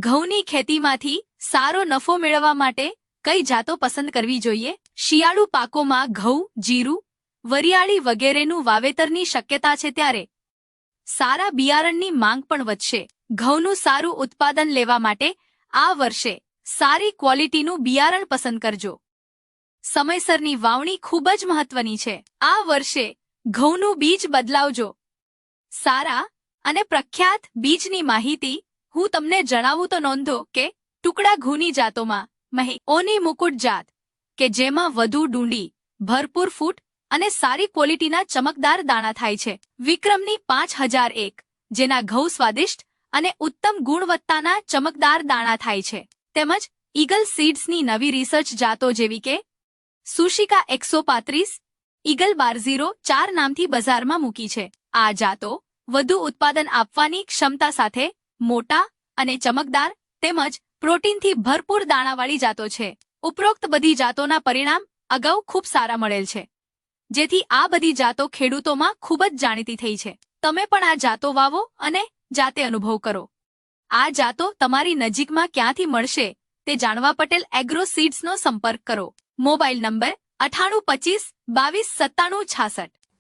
ઘઉંની ખેતીમાંથી સારો નફો મેળવવા માટે કઈ જાતો પસંદ કરવી જોઈએ? શિયાળુ પાકોમાં ઘઉં, જીરું, વરિયાળી વગેરેનું વાવેતરની શક્યતા છે ત્યારે સારા બિયારણની માંગ પણ વધશે. ઘઉંનું સારું ઉત્પાદન લેવા માટે આ વર્ષે સારી ક્વોલિટીનું બિયારણ પસંદ કરજો. સમયસરની વાવણી ખૂબ જ મહત્વની છે. આ વર્ષે ઘઉંનું બીજ બદલાવજો. સારા અને પ્રખ્યાત બીજની માહિતી હું તમને જણાવું તો નોંધો કે ટુકડા ઘૂની જાતોમાં મહી ઓની મુકુટ જાત કે જેમાં વધુ ડુંડી, ભરપૂર ફૂટ અને સારી ક્વોલિટીના ચમકદાર દાણા થાય છે. વિક્રમની પાંચ હજાર એક, જેના ઘઉં સ્વાદિષ્ટ અને ઉત્તમ ગુણવત્તાના ચમકદાર દાણા થાય છે. તેમજ ઈગલ સીડ્સની નવી રિસર્ચ જાતો જેવી કે સુશિકા એકસો પાંત્રીસ, ઈગલ બાર ઝીરો ચાર નામથી બજારમાં મૂકી છે. આ જાતો વધુ ઉત્પાદન આપવાની ક્ષમતા સાથે મોટા અને ચમકદાર તેમજ પ્રોટીનથી ભરપૂર દાણાવાળી જાતો છે. ઉપરોક્ત બધી જાતોના પરિણામ અગાઉ ખૂબ સારા મળેલ છે. જેથી આ બધી જાતો ખેડૂતોમાં ખૂબ જ જાણીતી થઈ છે. તમે પણ આ જાતો વાવો અને જાતે અનુભવ કરો. આ જાતો તમારી નજીકમાં ક્યાંથી મળશે તે જાણવા પટેલ એગ્રો સીડ્સનો સંપર્ક કરો. મોબાઈલ નંબર અઠાણું પચીસ બાવીસ સત્તાણું છાસઠ.